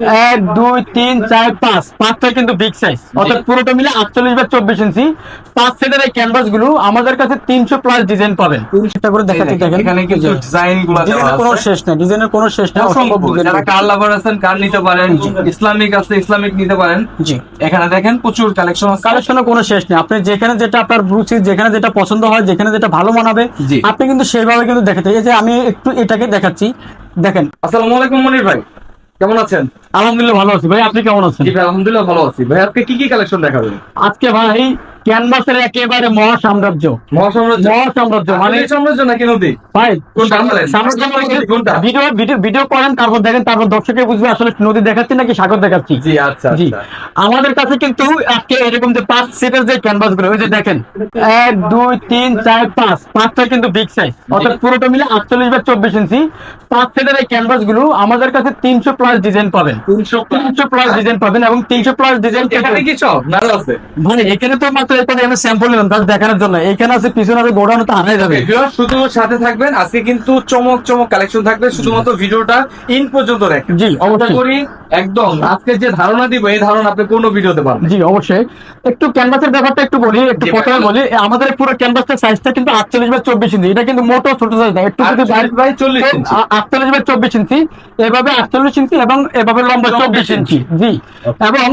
এক দুই তিন চার পাঁচ। পাঁচটা কিন্তু বিগ সাইজ অর্থাৎ পুরোটা মিলে আটচল্লিশ বা চব্বিশ ইঞ্চি পাঁচ সেটের এই ক্যানভাসগুলো আমাদের কাছে তিনশো প্লাস ডিজাইন পাবেন। সেটা করে দেখাচ্ছি দেখেন এখানে কিন্তু ডিজাইনগুলো কোনো শেষ নেই ডিজাইনের কোনো শেষ নেই যারা কার লাভার আছেন কার নিতে পারেন ইসলামিক আছে ইসলামিক নিতে পারেন। জি। এখানে দেখেন প্রচুর কালেকশন আছে। কালেকশনের কোনো শেষ নেই। আপনি যেখানে যেটা আপনার রুচি যেখানে যেটা পছন্দ হয় যেখানে যেটা ভালো মানাবে আপনি কিন্তু সেইভাবে কিন্তু দেখাতে। এই যে আমি একটু এটাকে দেখাচ্ছি। দেখেন। আসসালামু আলাইকুম মনির ভাই। কেমন আছেন? আলহামদুলিল্লাহ ভালো আছি। ভাই আপনি কেমন আছেন? ভাই আলহামদুলিল্লাহ ভালো আছি। ভাই আজকে কি কি কালেকশন দেখাবেন? আজকে ভাই ক্যানভাসের একেবারে মহা সাম্রাজ্য মহাসাম্রাজ্য মহা সাম্রাজ্য মানে মানে সাম্রাজ্য নাকি নদী? ভাই কোনটা? সাম্রাজ্য কোনটা? ভিডিও ভিডিও ভিডিও করেন তারপর দেখেন তারপর দর্শকে বুঝবে আসলে নদী দেখাচ্ছি নাকি সাগর দেখাচ্ছি। জি আচ্ছা জি। আচ্ছা। আমাদের কাছে কিন্তু আজকে এরকম যে পাঁচ সেটের যে ক্যানভাসগুলো ওই যে দেখেন এক দুই তিন চার পাঁচ পাঁচটা কিন্তু বিগ সাইজ অর্থাৎ পুরোটা মিলে আটচল্লিশ বা চব্বিশ ইঞ্চি পাঁচ সেটের এই ক্যানভাসগুলো আমাদের কাছে তিনশো প্লাস ডিজাইন পাবেন। তিনশো তিনশো প্লাস ডিজাইন পাবেন এবং তিনশো প্লাস ডিজাইন এখানে কি সব? আছে। মানে এখানে তো মাত্র এখানে স্যাম্পল নিলাম তার দেখানোর জন্য। এখানে আছে পিছনে আছে গোডাউন তো আনাই যাবে। শুধু সাথে থাকবেন আজকে কিন্তু চমক চমক কালেকশন থাকবে শুধুমাত্র ভিডিওটা ইন পর্যন্ত দেখেন। জি অবশ্যই। করি একদম আজকে যে ধারণা দিব এই ধারণা আপনি কোনো ভিডিওতে পাবেন জি অবশ্যই। একটু ক্যানভাসের ব্যাপারটা একটু বলি একটু প্রথমে বলি। আমাদের পুরো ক্যানভাসের সাইজটা কিন্তু আটচল্লিশ বাই চব্বিশ ইঞ্চি। এটা কিন্তু মোটো ছোট সাইজ না একটু যদি বাই ইঞ্চি। বাই এভাবে আটচল্লিশ ইঞ্চি এবং এভাবে লম্বা চব্বিশ ইঞ্চি। জি। এবং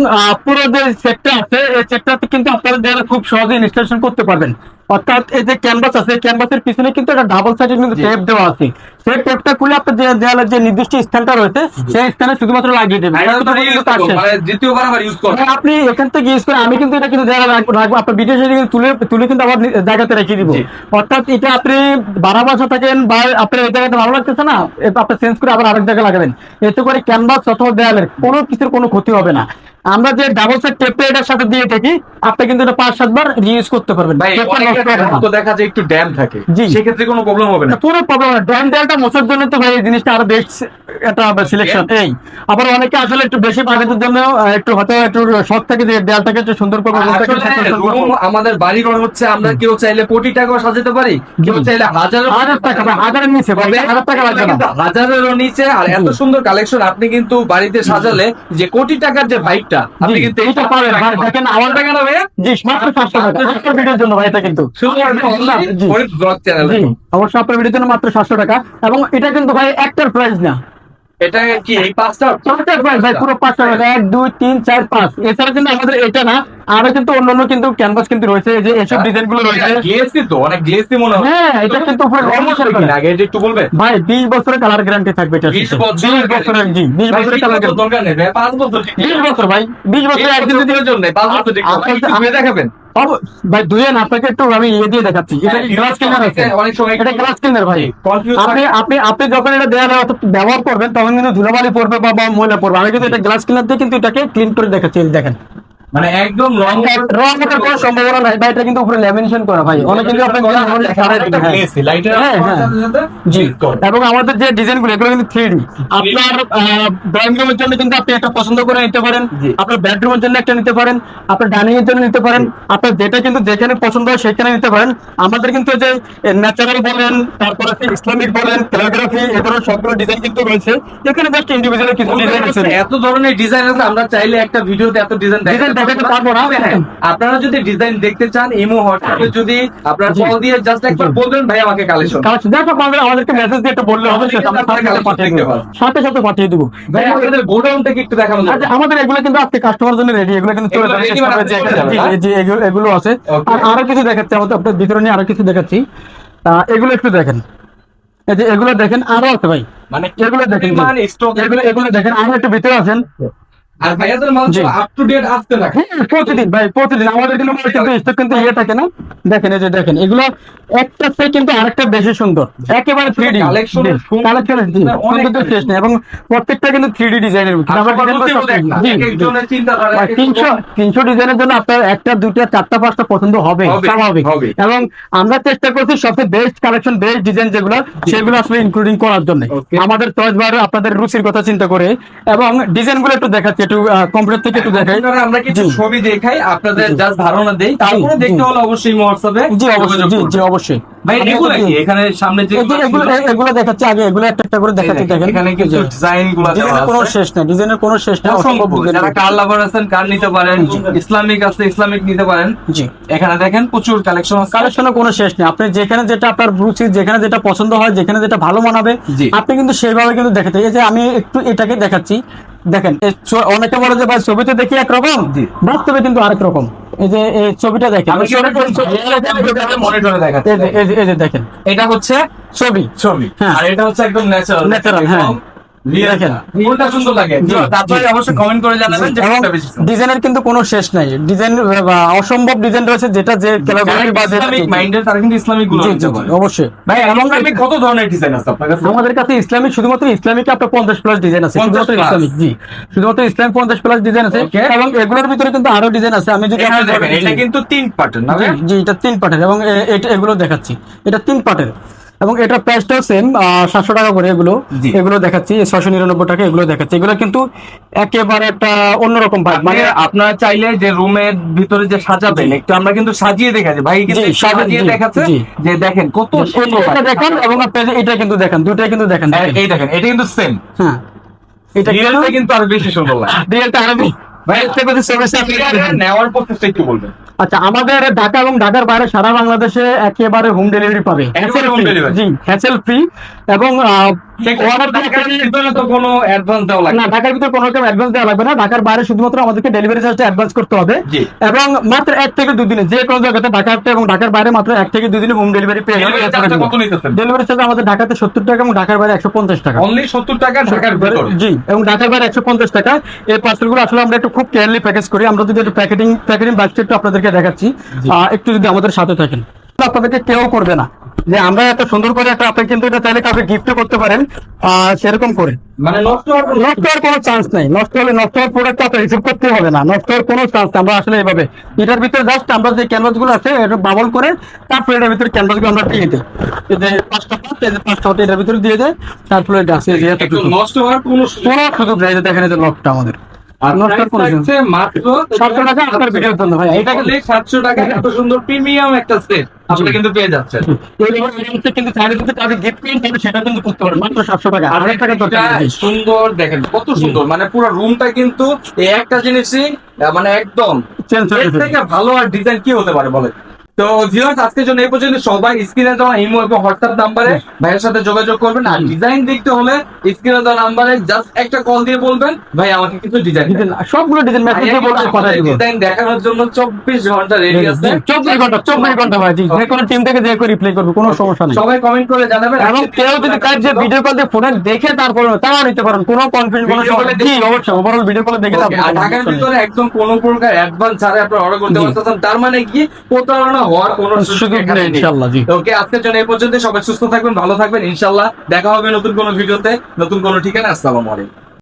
পুরো যে সেটটা আছে এই সেটটাতে কিন্তু আপনারা যারা খুব সহজে ইনস্টলেশন করতে পারবেন। অর্থাৎ এই যে ক্যানভাস আছে ক্যানভাসের পিছনে কিন্তু একটা ডাবল সাইডের কিন্তু টেপ দেওয়া আছে। সেই টেপটা খুলে আপনার যে দেওয়ালের যে নির্দিষ্ট স্থানটা রয়েছে সেই স্থানে শুধুমাত্র লাগিয়ে দেবেন। মানে দ্বিতীয়বার আবার ইউজ করবেন হ্যাঁ, আপনি এখান থেকে ইউজ করে আমি কিন্তু এটা কিন্তু জায়গা রাখব রাখব। আপনার ভিডিও সেটি কিন্তু তুলে তুলে কিন্তু আবার জায়গাতে রেখে দিব। অর্থাৎ এটা আপনি বারো বছর থাকেন বা আপনার এই জায়গাতে ভালো লাগতেছে না এটা আপনি চেঞ্জ করে আবার আরেক জায়গায় লাগাবেন। এতে করে ক্যানভাস অথবা দেয়ালের কোনো কিছুর কোনো ক্ষতি হবে না। আমরা যে ডাবল সেট টেপটা এটার সাথে দিয়ে থাকি আপনি কিন্তু এটা পাঁচ সাতবার রিউজ করতে পারবেন। ভাই হবে। তো দেখা যায় একটু ড্যাম থাকে। জি। সেক্ষেত্রে কোনো প্রবলেম হবে না। কোনো প্রবলেম না। ড্যাম দেয়ালটা মোছার জন্য তো ভাই এই জিনিসটা আরও বেস্ট একটা সিলেকশন এই। আবার অনেকে আসলে একটু বেশি বাজেটের জন্য একটু হয়তো একটু শখ থাকে যে দেয়ালটাকে একটু সুন্দর করব আমাদের বাড়ি ঘর হচ্ছে আমরা কেউ চাইলে কোটি টাকাও সাজাতে পারি কেউ চাইলে হাজার হাজার টাকা হাজারের নিচে হাজার টাকা হাজারেরও নিচে আর এত সুন্দর কালেকশন আপনি কিন্তু বাড়িতে সাজালে যে কোটি টাকার যে আপনি কিন্তু এটা পাবেন। দেখেন আমার টাকা না ভাইয়া? জি মাত্র সাতশো টাকা। ভিডিওর জন্য ভাই এটা কিন্তু অবশ্যই আপনার ভিডিওর জন্য মাত্র সাতশো টাকা। এবং এটা কিন্তু ভাই একটার প্রাইস না। এটা কি? এই পাঁচটা পাঁচটার ভাই পুরো পাঁচটা এক দুই তিন চার পাঁচ। এছাড়া কিন্তু আমাদের এটা না আরও কিন্তু অন্যান্য কিন্তু ক্যানভাস কিন্তু রয়েছে যে এসব ডিজাইনগুলো রয়েছে। গ্লেসি তো অনেক গ্লেসি মনে হয়। হ্যাঁ এটা কিন্তু উপরে কর্মচারী কি? আগে এটা একটু বলবে ভাই বিশ বছরের কালার গ্যারান্টি থাকবে এটা 20 বছর বছরের জি বিশ ভাই, বছরের কালার বছর দরকার নেই ভাই, পাঁচ বছর ঠিক বিশ বছর ভাই বিশ বছর একদিন যদি জন্য পাঁচ বছর ঠিক আপনার- আপনি দেখাবেন। অব- ভাই দুয়েন আপনাকে একটু আমি ইয়ে দিয়ে দেখাচ্ছি। এটা হ্যাঁ, গ্লাস ক্লিনার আছে। সময় এটা গ্লাস ক্লিনার ভাই। আপনি আপনি আপনি যখন এটা দেওয়া ব্যবহার করবেন তখন কিন্তু ধুলাবালি পড়বে বা বা ময়লা পড়বে। আমি কিন্তু এটা গ্লাস ক্লিনার দিয়ে কিন্তু এটাকে ক্লিন করে দেখাচ্ছি দেখেন। মানে একদম রং রং ওঠার কোনো সম্ভাবনা নাই। ভাই এটা কিন্তু উপরে ল্যামিনেশন করা ভাই। অনেক কিন্তু আপনি হ্যাঁ, হ্যাঁ। জি। এবং আমাদের যে ডিজাইনগুলো এগুলো কিন্তু থ্রি আপনার ড্রয়িং রুমের জন্য কিন্তু আপনি একটা পছন্দ করে নিতে পারেন। আপনার বেডরুমের জন্য একটা নিতে পারেন। আপনার ডাইনিং এর জন্য নিতে পারেন। আপনার যেটা কিন্তু যেখানে পছন্দ হয় সেখানে নিতে পারেন। আমাদের কিন্তু যে ন্যাচারাল বলেন তারপরে ইসলামিক বলেন ক্যালিগ্রাফি এ ধরনের সবগুলো ডিজাইন কিন্তু রয়েছে। এখানে জাস্ট ইন্ডিভিজুয়াল কিছু ডিজাইন আছে। এত ধরনের ডিজাইন আছে আমরা চাইলে একটা ভিডিওতে এত ডিজাইন পারব না। আপনারা যদি ডিজাইন দেখতে চান ইমো হোয়াটসঅ্যাপে যদি আপনারা কল দিয়ে জাস্ট একবার বলবেন ভাই আমাকে কালেকশন কালেকশন দেখো আমাদের আমাদেরকে মেসেজ দিয়ে একটা বললে হবে সেটা আমরা সাথে সাথে পাঠিয়ে দেবো। সাথে সাথে পাঠিয়ে দেবো। ভাই আপনাদের গোডাউন থেকে একটু দেখানো? আচ্ছা, আমাদের এগুলো কিন্তু আজকে কাস্টমার জন্য রেডি এগুলো কিন্তু চলে যাবে। জি, এগুলো আছে। আর আরও কিছু দেখাচ্ছি আমাদের আপনার ভিতরে নিয়ে আরও কিছু দেখাচ্ছি। এগুলো একটু দেখেন। এই যে এগুলো দেখেন আরও আছে ভাই। মানে এগুলো দেখেন মানে স্টক এগুলো এগুলো দেখেন আরও একটু ভিতরে আছেন আর ভাইয়াদের মাল আপ টু ডেট আসতে থাকে। হ্যাঁ, প্রতিদিন ভাই প্রতিদিন। আমাদের কিন্তু কিন্তু স্টক কিন্তু ইয়ে থাকে না। দেখেন এই যে দেখেন এগুলো একটা থেকে কিন্তু আরেকটা বেশি সুন্দর। একেবারে থ্রি ডি কালেকশন সুন্দর শেষ নেই। এবং প্রত্যেকটা কিন্তু থ্রি ডি ডিজাইনের তিনশো তিনশো জন্য আপনার একটা দুইটা চারটা পাঁচটা পছন্দ হবে স্বাভাবিক। এবং আমরা চেষ্টা করছি সবচেয়ে বেস্ট কালেকশন বেস্ট ডিজাইন যেগুলো সেগুলো আসলে ইনক্লুডিং করার জন্য। আমাদের চয়েস বার আপনাদের রুচির কথা চিন্তা করে। এবং ডিজাইনগুলো একটু দেখাচ্ছি একটু কম্পিউটার থেকে একটু দেখাই। আমরা কিছু ছবি দেখাই আপনাদের জাস্ট ধারণা দেই। তারপরে দেখতে হলে অবশ্যই হোয়াটসঅ্যাপে জি অবশ্যই জি জি অবশ্যই। ভাই এগুলো কি? এখানে সামনে যে এগুলো এগুলো দেখাচ্ছি আগে এগুলো একটা একটা করে দেখাচ্ছি দেখেন এখানে কিন্তু ডিজাইনগুলো ডিজাইনের কোনো শেষ নেই ডিজাইনের কোনো শেষ অসম্ভব যারা কার লাভার আছেন কার নিতে পারেন? ইসলামিক আছে ইসলামিক নিতে পারেন। জি। এখানে দেখেন প্রচুর কালেকশন আছে। কালেকশনের কোনো শেষ নেই। আপনি যেখানে যেটা আপনার রুচি যেখানে যেটা পছন্দ হয় যেখানে যেটা ভালো মানাবে আপনি কিন্তু সেইভাবে কিন্তু দেখাতে এই যে আমি একটু এটাকে দেখাচ্ছি। দেখেন অনেকে বলে যে ভাই ছবিতে দেখি একরকম। বাস্তবে কিন্তু আরেক রকম এই যে এই ছবিটা দেখেন মনিটরে দেখেন এই যে দেখেন এটা হচ্ছে ছবি ছবি হ্যাঁ। এটা হচ্ছে একদম ন্যাচারাল ন্যাচারাল হ্যাঁ। ডিজাইনের কিন্তু কোনো শেষ নাই। ডিজাইন অসম্ভব ডিজাইন রয়েছে যেটা যে অবশ্যই। ভাই কত ধরনের ডিজাইন আছে কাছে? আমাদের কাছে ইসলামিক শুধুমাত্র ইসলামিক আপনার পঞ্চাশ প্লাস ডিজাইন আছে। 50 শুধুমাত্র ইসলামিক জি। শুধুমাত্র ইসলাম পঞ্চাশ প্লাস ডিজাইন আছে। এবং এগুলোর ভিতরে কিন্তু আরও ডিজাইন আছে। আমি যদি এটা কিন্তু তিন পার্টের জি, এটা তিন পার্টের এবং এটা এগুলো দেখাচ্ছি। এটা তিন পার্টের এবং এটার প্রাইসটাও সেম সাতশো টাকা করে এগুলো। এগুলো দেখাচ্ছি ছশো নিরানব্বই টাকা এগুলো দেখাচ্ছি। এগুলো কিন্তু একেবারে একটা অন্যরকম ভাব মানে আপনারা চাইলে যে রুমের ভিতরে যে সাজাবেন একটু আমরা কিন্তু সাজিয়ে দেখাচ্ছি। ভাই কিন্তু সাজিয়ে দেখাচ্ছে যে দেখেন কত সুন্দর দেখেন এবং এটা কিন্তু দেখেন দুটাই কিন্তু দেখেন হ্যাঁ, এই দেখেন এটা কিন্তু সেম হ্যাঁ। এটা কিন্তু আরও বেশি সুন্দর লাগে রিয়েলটা আরবি ভাই দেখেন। নেওয়ার প্রসেসটা একটু বলবেন। আচ্ছা আমাদের ঢাকা এবং ঢাকার বাইরে সারা বাংলাদেশে একেবারে হোম ডেলিভারি পাবে। হ্যাসেল ফ্রি এবং ঢাকার ভিতরে কোনো না ঢাকার কোনো রকম অ্যাডভান্স দেওয়া লাগবে না। ঢাকার বাইরে শুধুমাত্র আমাদেরকে ডেলিভারি চার্জটা অ্যাডভান্স করতে হবে। এবং মাত্র এক থেকে দুই দিনে যে কোনো জায়গাতে ঢাকাতে এবং ঢাকার বাইরে মাত্র এক থেকে দুই দিনে হোম ডেলিভারি পেয়ে যাবে। Delivery charge টা কত নিতেছেন? ডেলিভারি চার্জ আমাদের ঢাকাতে সত্তর টাকা এবং ঢাকার বাইরে একশো পঞ্চাশ টাকা। অনলি সত্তর টাকা ঢাকার জি এবং ঢাকার বাইরে একশো পঞ্চাশ টাকা। এই আসলে আমরা একটু খুব কেয়ারলি প্যাকেজ করি। আমরা যদি একটু প্যাকেটিং প্যাকেটিং বাক্সটা একটু আপনাদেরকে দেখাচ্ছি। একটু যদি আমাদের সাথে থাকেন। আপনাদেরকে কেউ করবে না। যে আমরা এত সুন্দর করে একটা আপনি কিন্তু এটা চাইলে কাউকে গিফট করতে পারেন সেরকম করে। মানে নষ্ট হওয়ার কোনো- নষ্ট হওয়ার কোনো চান্স নাই। নষ্ট হলে নষ্ট হওয়ার প্রোডাক্ট আপনার রিসিভ করতে হবে না। নষ্ট হওয়ার কোনো চান্স আমরা আসলে এইভাবে এটার ভিতরে জাস্ট আমরা যে ক্যানভাসগুলো আছে এটা বাবল করে তারপরে এটার ভিতরে ক্যানভাসগুলো আমরা দিয়ে দিই। যে পাঁচটা পাঁচ এই যে পাঁচটা হতে এটার ভিতরে দিয়ে দেয় তারপরে এটা আছে যে একদম নষ্ট হওয়ার কোনো কোনো সুযোগ নেই। দেখেন এই যে লকটা আমাদের। আর নষ্ট হওয়ার কোনো সুযোগ থাকছে মাত্র সাতশো টাকা আপনার ভিডিওর জন্য ভাই এটা কিন্তু Only 700 টাকা এত সুন্দর প্রিমিয়াম একটা সেট আপনি কিন্তু পেয়ে যাচ্ছেন। কিন্তু চাইলে কিন্তু তাদের গিফট করেন তাহলে সেটা কিন্তু করতে পারেন। মাত্র সাতশো টাকা। সুন্দর দেখেন কত সুন্দর। মানে পুরো রুমটা কিন্তু একটা জিনিসই মানে একদম চেঞ্জ থেকে ভালো আর ডিজাইন কি হতে পারে বলে তো ভিউয়ার্স আজকের জন্য এই পর্যন্ত। সবাই স্ক্রিনে দেওয়া ইমো এবং হোয়াটসঅ্যাপ নাম্বারে ভাইয়ের সাথে যোগাযোগ করবেন। আর ডিজাইন দেখতে হলে স্ক্রিনে দেওয়া নাম্বারে জাস্ট একটা কল দিয়ে বলবেন। ভাই আমাকে কিছু ডিজাইন সবগুলো ডিজাইন মেসেজ দিয়ে বলতে পাঠাই দিব ডিজাইন দেখানোর জন্য চব্বিশ ঘণ্টা রেডি আছে। চব্বিশ ঘণ্টা চব্বিশ ঘণ্টা ভাই জি যে কোনো টিম থেকে যে করে রিপ্লাই করবে কোনো সমস্যা নেই। সবাই কমেন্ট করে জানাবেন। এবং কেউ যদি কাজ যে ভিডিও কল দিয়ে ফোনে দেখে তারপরে তাও নিতে পারেন। কোনো কনফিউশন কোনো সমস্যা জি অবশ্যই ওভারঅল ভিডিও কলে দেখে আপনি কোনো ঢাকার ভিতরে একদম কোনো প্রকার অ্যাডভান্স ছাড়া আপনার অর্ডার করতে। পারতেছেন। তার মানে কি? প্রতারণা হওয়ার কোনো সুযোগ নেই ইনশাআল্লাহ জি। ওকে আজকের জন্য এই পর্যন্ত সবাই সুস্থ থাকবেন ভালো থাকবেন ইনশাল্লাহ। দেখা হবে নতুন কোনো ভিডিওতে। নতুন কোনো ঠিকানা আসসালামু আলাইকুম।